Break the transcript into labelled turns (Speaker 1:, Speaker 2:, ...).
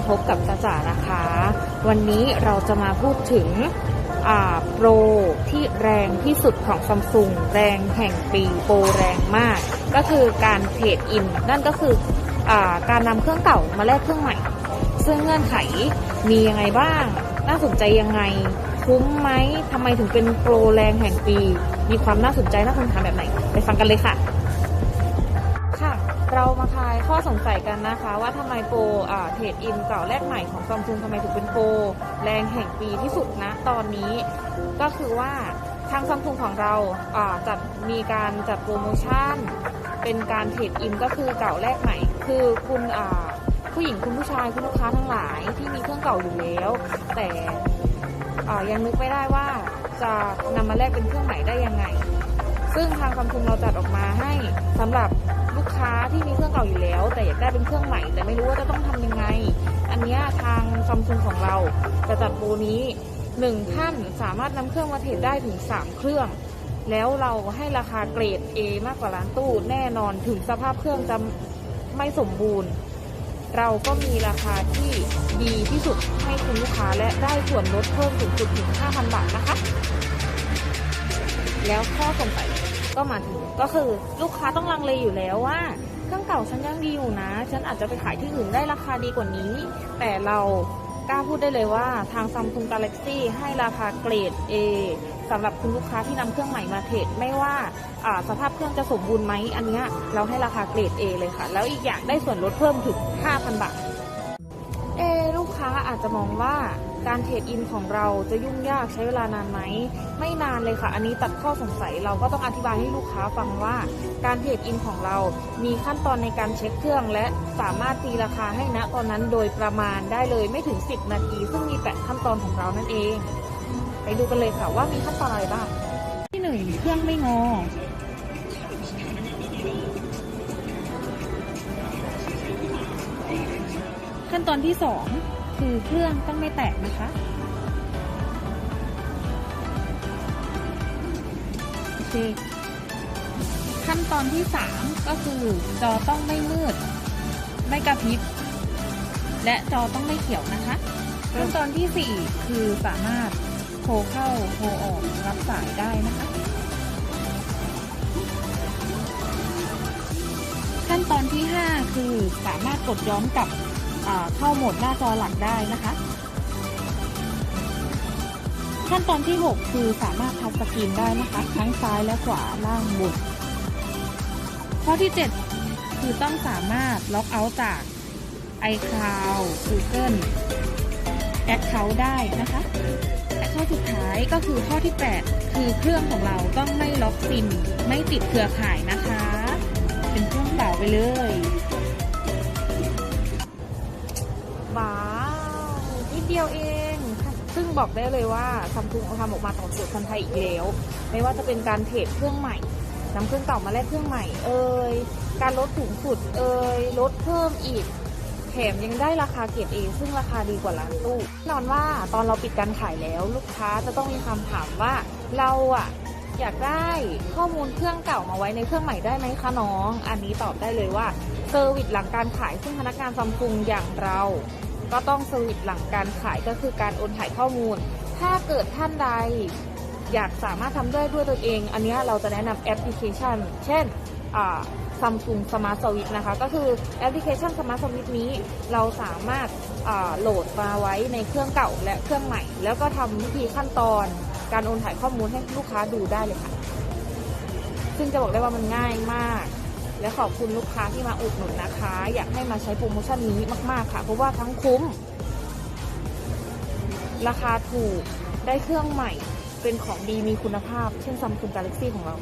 Speaker 1: มาพบกับจ้าจ๋านะคะ วันนี้เราจะมาพูดถึงโปรที่แรงที่สุดของซัมซุงแรงแห่งปีโปรแรงมาก ก็คือการเทรดอิน นั่นก็คืออการนำเครื่องเก่ามาแลกเครื่องใหม่ ซึ่งเงื่อนไขมียังไงบ้าง น่าสนใจยังไง คุ้มไหมทำไมถึงเป็นโปรแรงแห่งปี มีความน่าสนใจน่าสนใจแบบไหน ไปฟังกันเลยค่ะ เรามาคลายข้อสงสัยกันนะคะ ว่าทำไมโปรเทรดอินเก่าแลกใหม่ของซัมซุงทำไมถึงเป็นโปรแรงแห่งปีที่สุดนะตอนนี้ ก็คือว่าทางซัมซุงของเราจัดมีการจัดโปรโมชั่น เป็นการเทรดอินก็คือเก่าแลกใหม่ คือคุณผู้หญิงคุณผู้ชายคุณลูกค้าทั้งหลายที่มีเครื่องเก่าอยู่แล้ว แต่ยังนึกไม่ได้ว่าจะนำมาแลกเป็นเครื่องใหม่ได้ยังไง ซึ่งทางซัมซุงเราจัดออกมาให้สำหรับ ค้าที่มีเครื่องเก่าอยู่แล้ว แต่อยากได้เป็นเครื่องใหม่ แต่ไม่รู้ว่าจะต้องทำยังไง อันเนี้ยทางซัมซุงของเราจะจัดโปรนี้หนึ่งท่านสามารถนำเครื่องมาเทรดได้ถึง 3 เครื่อง แล้วเราให้ราคาเกรด A มากกว่าร้านตู้แน่นอนถึงสภาพเครื่องจะไม่สมบูรณ์ เราก็มีราคาที่ดีที่สุดให้คุณลูกค้าและได้ส่วนลดเพิ่มสูงสุดถึง 5,000 บาทนะคะ แล้วข้อสงสัย ก็มาถึงก็คือลูกค้าต้องลังเลอยู่แล้วว่าเครื่องเก่าฉันยังดีอยู่นะ ฉันอาจจะไปขายที่อื่นได้ราคาดีกว่านี้ แต่เรากล้าพูดได้เลยว่าทาง Samsung Galaxy ให้ราคาเกรด A สำหรับคุณลูกค้าที่นำเครื่องใหม่มาเทรดไม่ว่าสภาพเครื่องจะสมบูรณ์ไหมอันนี้เราให้ราคาเกรด A เลยค่ะ แล้วอีกอย่างได้ส่วนลดเพิ่มถึง 5,000 บาท อาจจะมองว่าการเทรดอินของเราจะยุ่งยากใช้เวลานานไหม ไม่นานเลยค่ะ อันนี้ตัดข้อสงสัยเราก็ต้องอธิบายให้ลูกค้าฟังว่า การเทรดอินของเรา มีขั้นตอนในการเช็คเครื่อง และสามารถตีราคาให้ณตอนนั้นโดยประมาณได้เลยไม่ถึง 10 นาที ซึ่งมีแปดขั้นตอนของเรานั่นเอง ไปดูกันเลยค่ะว่ามีขั้นตอนอะไรบ้างที่หนึ่งเครื่องไม่งอขั้นตอนที่สอง คือเครื่องต้องไม่แตกนะคะ โอเค ขั้นตอนที่สามก็คือจอต้องไม่มืด ไม่กระพริบ และจอต้องไม่เขียวนะคะ ขั้นตอนที่สี่คือสามารถโทรเข้าโทรออกรับสายได้นะคะ ขั้นตอนที่ 5 คือสามารถกดย้อนกลับ เข้าโหมดหน้าจอหลักได้นะคะ ขั้นตอนที่ 6 คือสามารถทัชสกรีนได้นะคะ ทั้งซ้ายและขวาล่างบนข้อที่ 7 คือต้องสามารถล็อกเอาท์จาก iCloud Google Account ได้นะคะและข้อสุดท้ายก็คือข้อที่ 8 คือเครื่องของเราต้องไม่ล็อกซิม ไม่ติดเครือข่ายนะคะ เป็นเครื่องเปล่าไปเลย ยวเอง ซึ่งบอกได้เลยว่าซัมซุงทำออกมาตอบโจทย์คนไทยอีกแล้ว ไม่ว่าจะเป็นการเทรดเครื่องใหม่นำเครื่องเก่ามาแลกเครื่องใหม่เอ่ยการลดสูงสุดเอ่ยลดเพิ่มอีกแถมยังได้ราคาเกรดเอซึ่งราคาดีกว่าร้านตู้แน่นอนว่าตอนเราปิดการขายแล้วลูกค้าจะต้องมีคำถามว่าเราอะอยากได้ข้อมูลเครื่องเก่ามาไว้ในเครื่องใหม่ได้ไหมคะน้อง อันนี้ตอบได้เลยว่าเซอร์วิสหลังการขายซึ่งพนักงานซัมซุงอย่างเรา ก็ต้องเซอร์วิสหลังการขายก็คือการโอนถ่ายข้อมูล ถ้าเกิดท่านใดอยากสามารถทำได้ด้วยตัวเอง อันนี้เราจะแนะนำแอปพลิเคชัน เช่นซัมซุงสมาร์ทสวิตนะคะ ก็คือแอปพลิเคชันสมาร์ทสวิตนี้เราสามารถโหลดมาไว้ในเครื่องเก่าและเครื่องใหม่ แล้วก็ทำวิธีขั้นตอน การโอนถ่ายข้อมูลให้ลูกค้าดูได้เลยค่ะ ซึ่งจะบอกได้ว่ามันง่ายมาก และขอบคุณลูกค้าที่มาอุดหนุนนะคะ อยากให้มาใช้โปรโมชั่นนี้มาก ๆ ค่ะ เพราะว่าทั้งคุ้ม ราคาถูกได้เครื่องใหม่เป็นของดีมีคุณภาพ เช่นซัมซุงกาแล็กซี่ของเรา